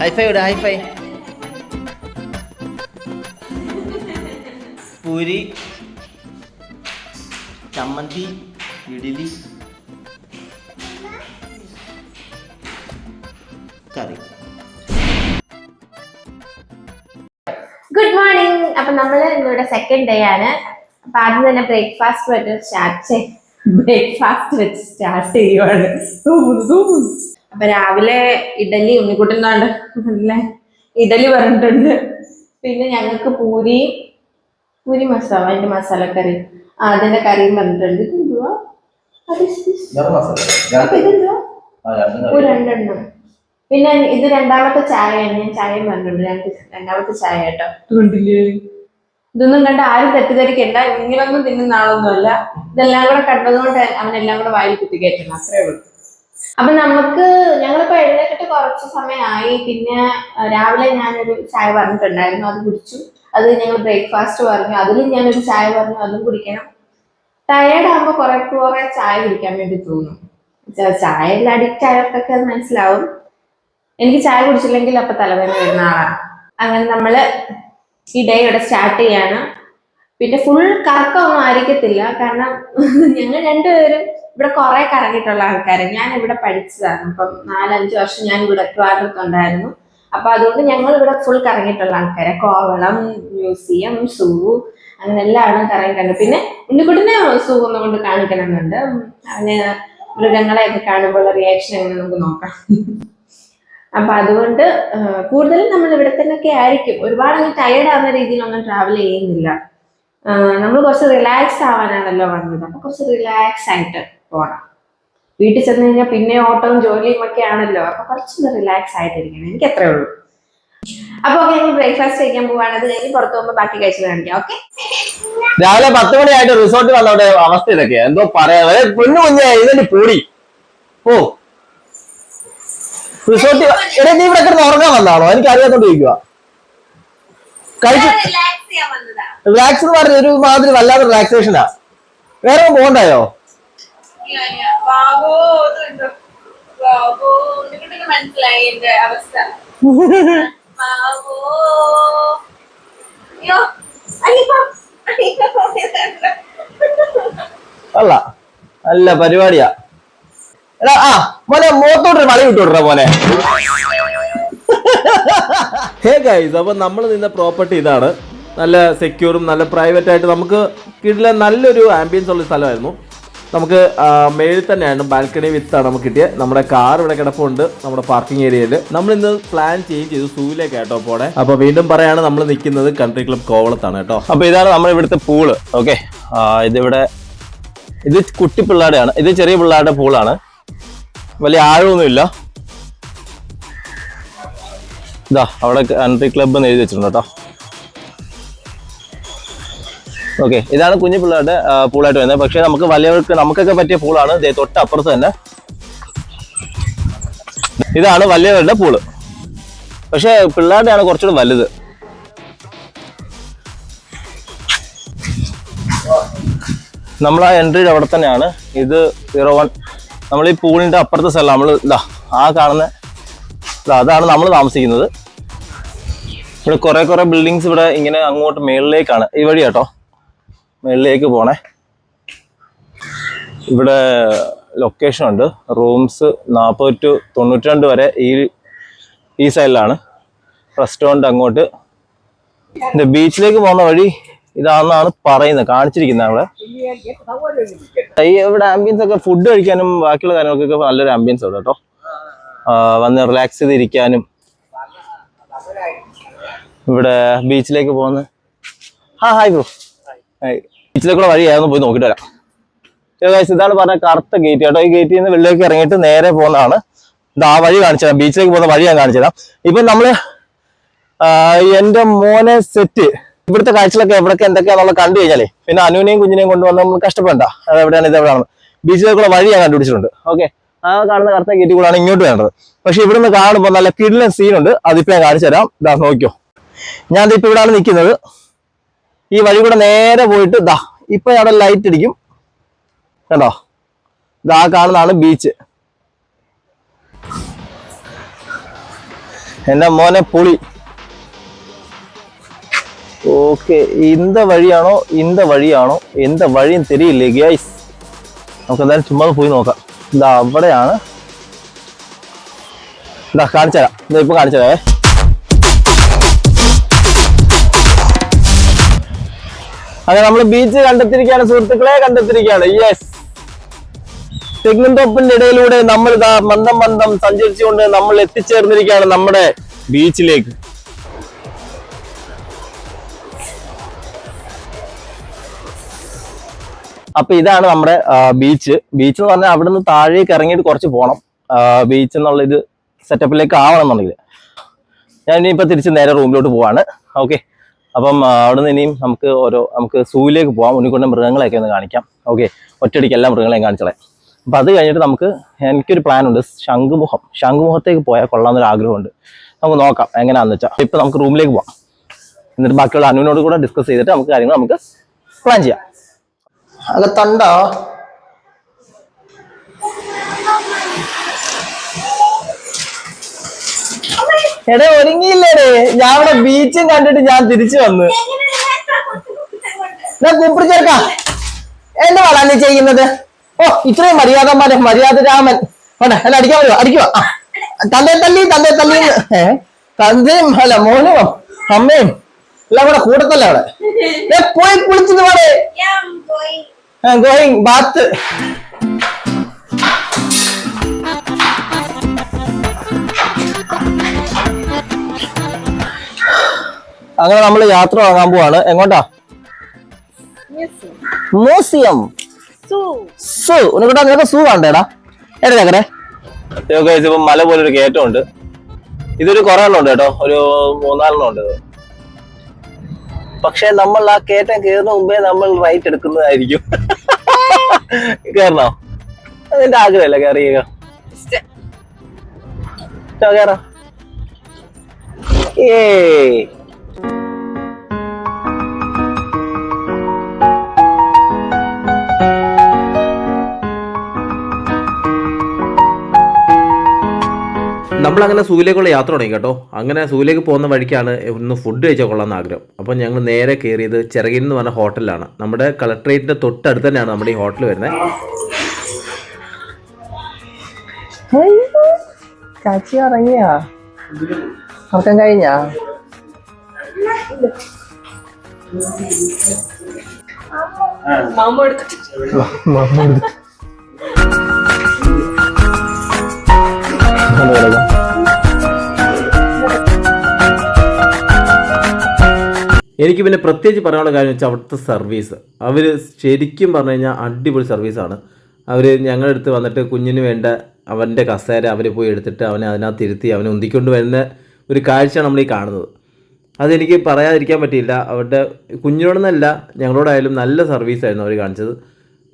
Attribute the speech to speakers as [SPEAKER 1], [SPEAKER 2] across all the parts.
[SPEAKER 1] Hi-fi ഇവിടെ hi-fi puri ചമ്മന്തി ഇഡ്ഡലി കറി.
[SPEAKER 2] Good morning അപ്പൊ നമ്മൾ ഇന്നിവിടെ സെക്കൻഡ് ഡേ ആണ്. അപ്പൊ ആദ്യം തന്നെ ബ്രേക്ക്ഫാസ്റ്റ് വെച്ച് സ്റ്റാർട്ട് ബ്രേക്ക്ഫാസ്റ്റ് വെച്ച് സ്റ്റാർട്ട് ചെയ്യുവാണ്. അപ്പൊ രാവിലെ ഇഡലി ഉണ്ണിക്കുട്ടുന്നുണ്ട് അല്ലേ? ഇഡലി പറഞ്ഞിട്ടുണ്ട്. പിന്നെ ഞങ്ങൾക്ക് പൂരി പൂരി മസാല അതിന്റെ മസാലക്കറി. ആ അതിന്റെ കറിയും പറഞ്ഞിട്ടുണ്ട്. ഇതെന്തുവാ രണ്ടെണ്ണം. പിന്നെ ഇത് രണ്ടാമത്തെ ചായയാണ്. ഞാൻ ചായയും പറഞ്ഞിട്ടുണ്ട്. ഞങ്ങൾക്ക് രണ്ടാമത്തെ ചായ കേട്ടോ. കണ്ടില്ലേ ഇതൊന്നും കണ്ട ആരും തെറ്റിദ്ധരിക്കണ്ട. ഇങ്ങനൊന്നും തിന്നുന്ന ആളൊന്നുമല്ല. ഇതെല്ലാം കൂടെ കണ്ടതുകൊണ്ട് അവനെല്ലാം കൂടെ വായിൽ കുത്തിക്കയറ്റണം അത്രേ ഉള്ളൂ. അപ്പൊ നമുക്ക് ഞങ്ങളിപ്പോ എഴുന്നേറ്റിട്ട് കുറച്ച് സമയമായി. പിന്നെ രാവിലെ ഞാനൊരു ചായ പറഞ്ഞിട്ടുണ്ടായിരുന്നു. അത് കുടിച്ചു. അത് ഞങ്ങൾ ബ്രേക്ക്ഫാസ്റ്റ് പറഞ്ഞു. അതിലും ഞാനൊരു ചായ പറഞ്ഞു. അതും കുടിക്കണം. ടയേർഡ് ആകുമ്പോൾ കുറെ കുറെ ചായ കുടിക്കാൻ വേണ്ടി തോന്നും. ചായ ചായയിൽ അഡിക്റ്റ് ആയവർക്കൊക്കെ അത് മനസ്സിലാവും. എനിക്ക് ചായ കുടിച്ചില്ലെങ്കിൽ അപ്പൊ തലവേദന വരുന്ന ആളാണ്. അങ്ങനെ നമ്മൾ ഈ ഡേ ഇവിടെ സ്റ്റാർട്ട് ചെയ്യാണ്. പിന്നെ ഫുൾ കറക്കമൊന്നും ആയിരിക്കത്തില്ല. കാരണം ഞങ്ങൾ രണ്ടുപേരും ഇവിടെ കുറെ കറങ്ങിയിട്ടുള്ള ആൾക്കാരെ. ഞാൻ ഇവിടെ പഠിച്ചതാണ്. അപ്പം നാലഞ്ച് വർഷം ഞാൻ ഇവിടെ ട്രിവാൻഡ്രത്തുണ്ടായിരുന്നു അപ്പൊ അതുകൊണ്ട് ഞങ്ങൾ ഇവിടെ ഫുൾ കറങ്ങിയിട്ടുള്ള ആൾക്കാരെ. കോവളം മ്യൂസിയം സൂ അങ്ങനെ എല്ലാവരും കറങ്ങിയിട്ടുണ്ട്. പിന്നെ ഉണ്ണിക്കുട്ടിനെ സൂ ഒന്നുകൊണ്ട് കാണിക്കണമെന്നുണ്ട്. അവന് മൃഗങ്ങളെയൊക്കെ കാണുമ്പോൾ റിയാക്ഷൻ എങ്ങനെ നമുക്ക് നോക്കാം. അപ്പൊ അതുകൊണ്ട് കൂടുതലും നമ്മൾ ഇവിടെ തന്നെ ഒക്കെ ആയിരിക്കും. ഒരുപാട് ടയേർഡ് ആവുന്ന രീതിയിലൊന്നും ട്രാവൽ ചെയ്യുന്നില്ല. നമ്മൾ കുറച്ച് റിലാക്സ് ആവാനാണല്ലോ വന്നത്. അപ്പൊ കുറച്ച് റിലാക്സ് ആയിട്ട് പോകണം വീട്ടിൽ ചെന്ന് കഴിഞ്ഞാൽ പിന്നെ ഓട്ടവും ജോലിയും ഒക്കെ ആണല്ലോ. അപ്പൊ കുറച്ചൊന്ന് റിലാക്സ് ആയിട്ടിരിക്കണം. എനിക്ക് അത്രേ ഉള്ളൂ. അപ്പൊ ഓക്കെ ഞങ്ങൾ ബ്രേക്ക്ഫാസ്റ്റ് കഴിക്കാൻ പോവാണ്. അത് കഴിഞ്ഞ് പുറത്തു പോകുമ്പോൾ ബാക്കി കഴിച്ചു കാണിക്കാം. ഓക്കെ
[SPEAKER 3] രാവിലെ പത്ത് മണിയായിട്ട് റിസോർട്ടിൽ വന്നവിടെ അവസ്ഥ ഇതൊക്കെയാ എന്തോ പറയാ. പൊന്നു കുഞ്ഞെ ഇതിന്റെ പൊടി? ഓ. റിസോർട്ടിൽ എടേ നീ ഇവിടെ കിടന്ന് ഉറങ്ങാൻ വന്നാണോ എനിക്ക് അറിയാത്തോണ്ട് ചോദിക്കുക കഴിച്ചു
[SPEAKER 2] റിലാക്സ്
[SPEAKER 3] എന്ന് പറഞ്ഞ ഒരു മാതിരി വല്ലാത്ത റിലാക്സേഷനാ വേറെ പോകണ്ടായോ?
[SPEAKER 2] മനസ്സിലായി എന്റെ അവസ്ഥ.
[SPEAKER 3] അല്ല നല്ല പരിപാടിയാ. എടാ ആ മോനെ മുഖത്തോട്ടൊരു വളി വിട്ടോട്ടെ മോനെ. ഹേ ഗൈസ് അപ്പൊ നമ്മൾ നിന്ന പ്രോപ്പർട്ടി ഇതാണ്. നല്ല സെക്യൂറും നല്ല പ്രൈവറ്റ് ആയിട്ട് നമുക്ക് കിട്ടില്ല. നല്ലൊരു ആംബിയൻസ് ഉള്ള സ്ഥലമായിരുന്നു. നമുക്ക് മേളിൽ തന്നെയാണ് ബാൽക്കണി വിത്താണ് നമുക്ക് കിട്ടിയത്. നമ്മുടെ കാർ ഇവിടെ കിടപ്പുണ്ട്. നമ്മുടെ പാർക്കിംഗ് ഏരിയയിൽ നമ്മൾ ഇന്ന് പ്ലാൻ ചേഞ്ച് ചെയ്തു സൂവിലേക്ക് കേട്ടോ പോടെ അപ്പൊ വീണ്ടും പറയാണ് നമ്മൾ നിൽക്കുന്നത് കൺട്രി ക്ലബ് കോവളത്താണ് കേട്ടോ. അപ്പൊ ഇതാണ് നമ്മുടെ ഇവിടുത്തെ പൂൾ. ഓക്കെ. ഇതിവിടെ ഇത് കുട്ടി പിള്ളേരുടെയാണ് ഇത് ചെറിയ പിള്ളേരുടെ പൂളാണ്. വലിയ ആഴമൊന്നുമില്ല. ഇതാ അവിടെ കൺട്രി ക്ലബ്ബ് എന്ന് എഴുതി വെച്ചിട്ടുണ്ട് കേട്ടോ. ഓക്കെ ഇതാണ് കുഞ്ഞു പിള്ളേരുടെ പൂളായിട്ട് വരുന്നത്. പക്ഷേ നമുക്ക് വലിയവർക്ക് നമുക്കൊക്കെ പറ്റിയ പൂളാണ്. തൊട്ടപ്പുറത്ത് തന്നെ. ഇതാണ് വലിയവരുടെ പൂൾ. പക്ഷേ പിള്ളേരുടെയാണ് കുറച്ചുകൂടെ വലുത്. നമ്മൾ ആ എൻട്രി അവിടെ തന്നെയാണ്. ഇത് സീറോ വൺ നമ്മൾ ഈ പൂളിന്റെ അപ്പുറത്തെ സ്ഥലം നമ്മൾ ഇതാ ആ കാണുന്ന അതാണ് നമ്മൾ താമസിക്കുന്നത്. ഇവിടെ കുറെ കുറെ ബിൽഡിങ്സ് ഇവിടെ ഇങ്ങനെ അങ്ങോട്ട് മേളിലേക്കാണ്. ഈ വഴി കേട്ടോ. മേളിലേക്ക് പോണേ. ഇവിടെ ലൊക്കേഷൻ ഉണ്ട്. റൂംസ് നാൽപ്പത് ടു തൊണ്ണൂറ്റി രണ്ട് വരെ ഈ ഈ സൈഡിലാണ് റെസ്റ്റോറന്റ് അങ്ങോട്ട്. ഇത് ബീച്ചിലേക്ക് പോകുന്ന വഴി ഇതാണെന്നാണ് പറയുന്നത് കാണിച്ചിരിക്കുന്നത് അവിടെ. ഇവിടെ ആംബിയൻസ് ഒക്കെ ഫുഡ് കഴിക്കാനും ബാക്കിയുള്ള കാര്യങ്ങൾക്കൊക്കെ നല്ലൊരു ആംബിയൻസ് ഉണ്ട് കേട്ടോ. വന്ന് റിലാക്സ് ചെയ്തിരിക്കാനും. ഇവിടെ ബീച്ചിലേക്ക് പോകുന്ന ആ ഹായ് ബ്രോ ഹായ് ബീച്ചിലേക്കുള്ള വഴിയായിരുന്നു പോയി നോക്കിട്ട് വരാം. ഇതാണ് പറഞ്ഞ കറുത്ത ഗേറ്റ് കേട്ടോ. ഈ ഗേറ്റിൽ നിന്ന് വെള്ളിലേക്ക് ഇറങ്ങിയിട്ട് നേരെ പോകുന്നതാണ്. ഇത് ആ വഴി കാണിച്ചു തരാം. ബീച്ചിലേക്ക് പോകുന്ന വഴി ഞാൻ കാണിച്ചു തരാം. ഇപ്പൊ നമ്മൾ ആ, എന്റെ മോനെ സെറ്റ് ഇവിടുത്തെ കാഴ്ചകളൊക്കെ എവിടൊക്കെ എന്തൊക്കെയാണെന്നുള്ള കണ്ടു കഴിഞ്ഞാലേ പിന്നെ അനുവിനെയും കുഞ്ഞിനെയും കൊണ്ടുവന്ന് നമ്മൾ കഷ്ടപ്പെടണ്ട. അത് എവിടെയാണ് ഇത് എവിടെയാണ് ബീച്ചിലേക്കുള്ള വഴി ഞാൻ കണ്ടുപിടിച്ചിട്ടുണ്ട്. ഓക്കെ ആ കാണുന്ന കറുത്ത ഗേറ്റ് കൂടാണ് ഇങ്ങോട്ട് വേണ്ടത്. പക്ഷെ ഇവിടുന്ന് കാണുമ്പോൾ നല്ല കിടിലൻ സീനുണ്ട് അതിപ്പോ ഞാൻ കാണിച്ചു തരാം. ഇതാ നോക്കിയോ ഞാൻ ഇപ്പൊ ഇവിടെയാണ് നിൽക്കുന്നത്. ഈ വഴി കൂടെ നേരെ പോയിട്ട് ദാ ഇപ്പൊ അവിടെ ലൈറ്റ് അടിക്കും. കണ്ടോ? ഇതാ കാണുന്നതാണ് ബീച്ച് എന്റെ മോനെ പുളി. ഓക്കെ ഇന്ത വഴിയാണോ? ഇന്ത വഴിയാണോ? എന്ത വഴിയും തിരിയില്ലേ ഗ്യാസ് നമുക്ക് എന്തായാലും ചുമ്മാ പോയി നോക്കാം. ഇതാ അവിടെയാണ്. ഇതാ കാണിച്ചുതരാം. ഇതാ ഇപ്പൊ കാണിച്ചുതരാവേ അങ്ങനെ നമ്മൾ ബീച്ച് കണ്ടെത്തിരിക്കുകയാണ് സുഹൃത്തുക്കളെ കണ്ടെത്തിരിക്കുകയാണ് യെസ് തെങ്ങിൻതോപ്പിന്റെ ഇടയിലൂടെ നമ്മൾ ഇതാ മന്ദം മന്ദം സഞ്ചരിച്ചുകൊണ്ട് നമ്മൾ എത്തിച്ചേർന്നിരിക്കുകയാണ് നമ്മുടെ ബീച്ചിലേക്ക് അപ്പൊ ഇതാണ് നമ്മുടെ ബീച്ച് ബീച്ച് എന്ന് പറഞ്ഞാൽ അവിടെ നിന്ന് താഴേക്ക് ഇറങ്ങിയിട്ട് കുറച്ച് പോകണം ബീച്ച് എന്നുള്ള ഇത് സെറ്റപ്പിലേക്ക് ആവണം എന്നുണ്ടെങ്കിൽ. ഞാൻ ഇനിയിപ്പോൾ തിരിച്ച് നേരെ റൂമിലോട്ട് പോവാണ്. ഓക്കെ അപ്പം അവിടെ നിന്ന് ഇനിയും നമുക്ക് ഓരോ നമുക്ക് സൂവിലേക്ക് പോവാം. ഉണ്ണിക്കൊണ്ട മൃഗങ്ങളെയൊക്കെ ഒന്ന് കാണിക്കാം. ഓക്കെ. ഒറ്റയടിക്ക് എല്ലാ മൃഗങ്ങളെയും കാണിച്ചോളെ. അപ്പം അത് കഴിഞ്ഞിട്ട് നമുക്ക് എനിക്കൊരു പ്ലാൻ ഉണ്ട് ശംഖുമുഖം. ശംഖുമുഖത്തേക്ക് പോയാൽ കൊള്ളാമെന്നൊരു ആഗ്രഹമുണ്ട്. നമുക്ക് നോക്കാം എങ്ങനെയാണെന്ന് വെച്ചാൽ ഇപ്പം നമുക്ക് റൂമിലേക്ക് പോകാം എന്നിട്ട് ബാക്കിയുള്ള അനുവിനോട് കൂടെ ഡിസ്കസ് ചെയ്തിട്ട് നമുക്ക് കാര്യങ്ങൾ നമുക്ക് പ്ലാൻ ചെയ്യാം. അകത്തുണ്ടോ? എടേ ഒരുങ്ങിയില്ലേടേ. ഞാൻ ഇവിടെ ബീച്ചും കണ്ടിട്ട് ഞാൻ തിരിച്ചു വന്നു. ഞാൻ കൂപ്പിടി ചേർക്കാം എന്റെ വളാ നീ ചെയ്യുന്നത്? ഓ ഇത്രയും മര്യാദമാരെ മര്യാദ രാമൻ. വേണ്ട അല്ല അടിക്കാൻ പറ്റുമോ അടിക്കുക തന്റെ തല്ലി തന്റെ തല്ലി ഏ തന്തയും അല്ല മോനും അമ്മയും എല്ലാം കൂടെ കൂടത്തല്ലേ അവിടെ? പോയി കുളിച്ചത് പോലെ ഗോയിങ് ബാത്ത് അങ്ങനെ നമ്മൾ യാത്ര വാങ്ങാൻ പോവാണ്. എങ്ങോട്ടാ? മ്യൂസിയം. സൂ. ഉനക്കിട്ടാ നിനക്ക് സൂ കണ്ടേടാ എടാ ചക്കരെ മല പോലെ ഒരു കയറ്റം ഉണ്ട് ഇതൊരു കുറെ എണ്ണം ഉണ്ട് കേട്ടോ. ഒരു മൂന്നാലെണ്ണം ഉണ്ട്. പക്ഷെ നമ്മൾ ആ കയറ്റം കയറുന്ന മുമ്പേ നമ്മൾ റൈറ്റ് എടുക്കുന്നതായിരിക്കും. കേറണോ അതിന്റെ ആഗ്രഹമല്ല കയറി. കേറാ ഏയ്.
[SPEAKER 1] നമ്മൾ അങ്ങനെ സൂയിലേക്കുള്ള യാത്ര തുടങ്ങി കേട്ടോ. അങ്ങനെ സൂയിലേക്ക് പോകുന്ന വഴിക്കാണ് ഒന്ന് ഫുഡ് കഴിച്ചാൽ കൊള്ളാമെന്ന് ആഗ്രഹം. അപ്പോൾ ഞങ്ങൾ നേരെ കയറിയത് ചിറകിൻ എന്ന് പറഞ്ഞ ഹോട്ടലിലാണ്. നമ്മുടെ കളക്ട്രേറ്റിന്റെ തൊട്ടടുത്ത് തന്നെയാണ് നമ്മുടെ ഈ ഹോട്ടൽ വരുന്നത്.
[SPEAKER 3] കാച്ചി ഇറങ്ങിയാ ഉറക്കം കഴിഞ്ഞാ?
[SPEAKER 1] എനിക്ക് പിന്നെ പ്രത്യേകിച്ച് പറയാനുള്ള കാര്യം വെച്ചാൽ അവിടുത്തെ സർവീസ് അവർ ശരിക്കും പറഞ്ഞു കഴിഞ്ഞാൽ അടിപൊളി സർവീസാണ് അവർ ഞങ്ങളുടെ അടുത്ത് വന്നിട്ട് കുഞ്ഞിന് വേണ്ട അവന്റെ കസേര അവർ പോയി എടുത്തിട്ട് അവനെ അതിനകത്ത് ഇരുത്തി അവനെ ഉന്തിക്കൊണ്ട് വരുന്ന ഒരു കാഴ്ചയാണ് നമ്മൾ ഈ കാണുന്നത്. അതെനിക്ക് പറയാതിരിക്കാൻ പറ്റിയില്ല. അവരുടെ കുഞ്ഞിനോടൊന്നല്ല ഞങ്ങളോടായാലും നല്ല സർവീസായിരുന്നു അവർ കാണിച്ചത്.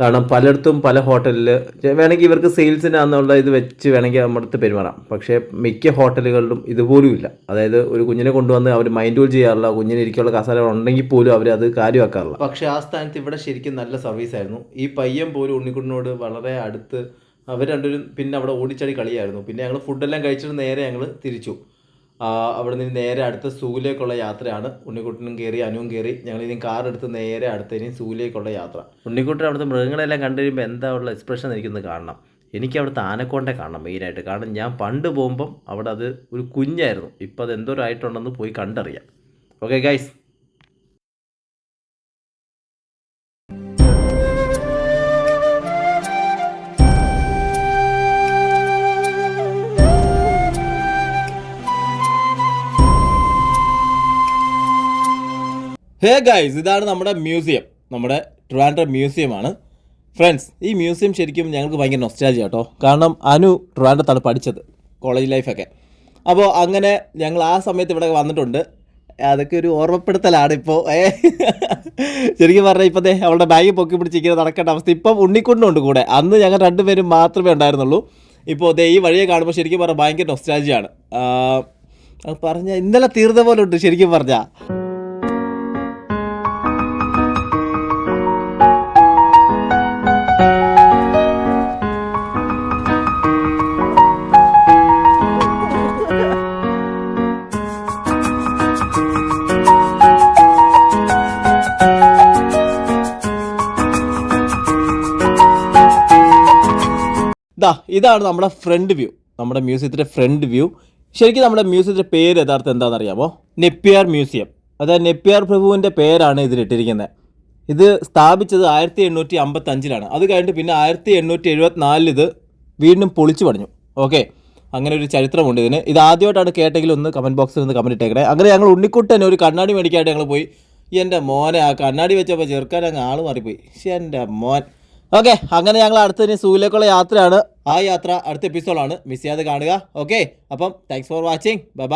[SPEAKER 1] കാരണം പലയിടത്തും പല ഹോട്ടലിൽ വേണമെങ്കിൽ ഇവർക്ക് സെയിൽസിനാന്നുള്ള ഇത് വെച്ച് വേണമെങ്കിൽ നമ്മുടെ പെരുമാറാം. പക്ഷേ മിക്ക ഹോട്ടലുകളിലും ഇതുപോലും ഇല്ല. അതായത് ഒരു കുഞ്ഞിനെ കൊണ്ടുവന്ന് അവർ മൈൻഡ് റോൾ ചെയ്യാറില്ല കുഞ്ഞിന് ഇരിക്കാനുള്ള കസാല ഉണ്ടെങ്കിൽ പോലും അവർ അത് കാര്യമാക്കാറില്ല. പക്ഷേ ആ സ്ഥാനത്ത് ഇവിടെ ശരിക്കും നല്ല സർവീസ് ആയിരുന്നു. ഈ പയ്യൻ പോലും ഉണ്ണിക്കുട്ടിനോട് വളരെ അടുത്ത് അവർ രണ്ടുപേരും പിന്നെ അവിടെ ഓടിച്ചാടി കളിയായിരുന്നു. പിന്നെ ഞങ്ങൾ ഫുഡെല്ലാം കഴിച്ചിട്ട് നേരെ ഞങ്ങൾ തിരിച്ചു. അവിടെ നിന്ന് നേരെ അടുത്ത സൂയിലേക്കുള്ള യാത്രയാണ്. ഉണ്ണിക്കുട്ടനും കയറി അനുവും കയറി ഞങ്ങൾ ഇനി കാർ എടുത്ത് നേരെ അടുത്ത ഇനി സൂയിലേക്കുള്ള യാത്ര. ഉണ്ണിക്കുട്ടൻ അവിടുത്തെ മൃഗങ്ങളെല്ലാം കണ്ടു കഴിയുമ്പോൾ എന്താ ഉള്ള എക്സ്പ്രഷൻ എനിക്കൊന്ന് കാണണം. എനിക്ക് അവിടുത്തെ ആനക്കോണ്ടെ കാണണം മെയിനായിട്ട് കാരണം ഞാൻ പണ്ട് പോകുമ്പം അവിടെ അത് ഒരു കുഞ്ഞായിരുന്നു. ഇപ്പോൾ അത് എന്തോരായിട്ടുണ്ടെന്ന് പോയി കണ്ടറിയാം. ഓക്കെ ഗൈസ് ഹേ ഗൈസ് ഇതാണ് നമ്മുടെ മ്യൂസിയം. നമ്മുടെ ട്രിവാൻഡ്രം മ്യൂസിയമാണ്. ഫ്രണ്ട്സ് ഈ മ്യൂസിയം ശരിക്കും ഞങ്ങൾക്ക് ഭയങ്കര നൊസ്റ്റാജി കേട്ടോ. കാരണം അനു ട്രിവാൻഡ്രത്താണ് പഠിച്ചത് കോളേജ് ലൈഫൊക്കെ അപ്പോൾ അങ്ങനെ ഞങ്ങൾ ആ സമയത്ത് ഇവിടെ വന്നിട്ടുണ്ട്. അതൊക്കെ ഒരു ഓർമ്മപ്പെടുത്തലാണ് ഇപ്പോൾ ഏ ശരിക്കും പറഞ്ഞാൽ ഇപ്പം അവളുടെ ബാഗ് പൊക്കി പിടിച്ചിരിക്കുന്ന നടക്കേണ്ട അവസ്ഥ ഇപ്പം ഉണ്ണിക്കുണ്ടുണ്ട് കൂടെ. അന്ന് ഞങ്ങൾ രണ്ടുപേരും മാത്രമേ ഉണ്ടായിരുന്നുള്ളൂ. ഇപ്പോൾ ദേ ഈ വഴിയെ കാണുമ്പോൾ ശരിക്കും പറഞ്ഞാൽ ഭയങ്കര നൊസ്റ്റാജിയാണ് പറഞ്ഞ ഇന്നലെ തീർന്ന പോലെ ഉണ്ട് ശരിക്കും പറഞ്ഞാൽ ഇതാ ഇതാണ് നമ്മുടെ ഫ്രണ്ട് വ്യൂ. നമ്മുടെ മ്യൂസിയത്തിന്റെ ഫ്രണ്ട് വ്യൂ. ശരിക്കും നമ്മുടെ മ്യൂസിയത്തിന്റെ പേര് യഥാർത്ഥം എന്താണെന്ന് അറിയാമോ നെപ്പിയാർ മ്യൂസിയം. അതായത് നെപ്പിയാർ പ്രഭുവിന്റെ പേരാണ് ഇതിലിട്ടിരിക്കുന്നത്. ഇത് സ്ഥാപിച്ചത് ആയിരത്തി എണ്ണൂറ്റി അമ്പത്തഞ്ചിലാണ് അത് കഴിഞ്ഞിട്ട് പിന്നെ ആയിരത്തി എണ്ണൂറ്റി എഴുപത്തിനാലിൽ ഇത് വീണ്ടും പൊളിച്ചു പണിഞ്ഞു. ഓക്കെ? അങ്ങനെ ഒരു ചരിത്രമുണ്ട് ഇതിന്. ഇത് ആദ്യമായിട്ടാണ് കേട്ടെങ്കിൽ ഒന്ന് കമന്റ് ബോക്സിൽ ഒന്ന് കമന്റ് ഇട്ടേക്കണേ. അങ്ങനെ ഞങ്ങൾ ഉണ്ണിക്കുട്ടൻ ഒരു കണ്ണാടി മേടിക്കാനായിട്ട് ഞങ്ങൾ പോയി. എന്റെ മോനെ ആ കണ്ണാടി വെച്ചപ്പോൾ ചെറുക്കാൻ അങ്ങ് ആൾ മാറിപ്പോയി. എന്റെ മോൻ. ഓക്കെ അങ്ങനെ ഞങ്ങൾ അടുത്തതിന് സൂയിലേക്കുള്ള യാത്രയാണ്. ആ യാത്ര അടുത്ത എപ്പിസോഡാണ് മിസ് ചെയ്യാതെ കാണുക. ഓക്കെ അപ്പം താങ്ക്സ് ഫോർ വാച്ചിങ് ബൈ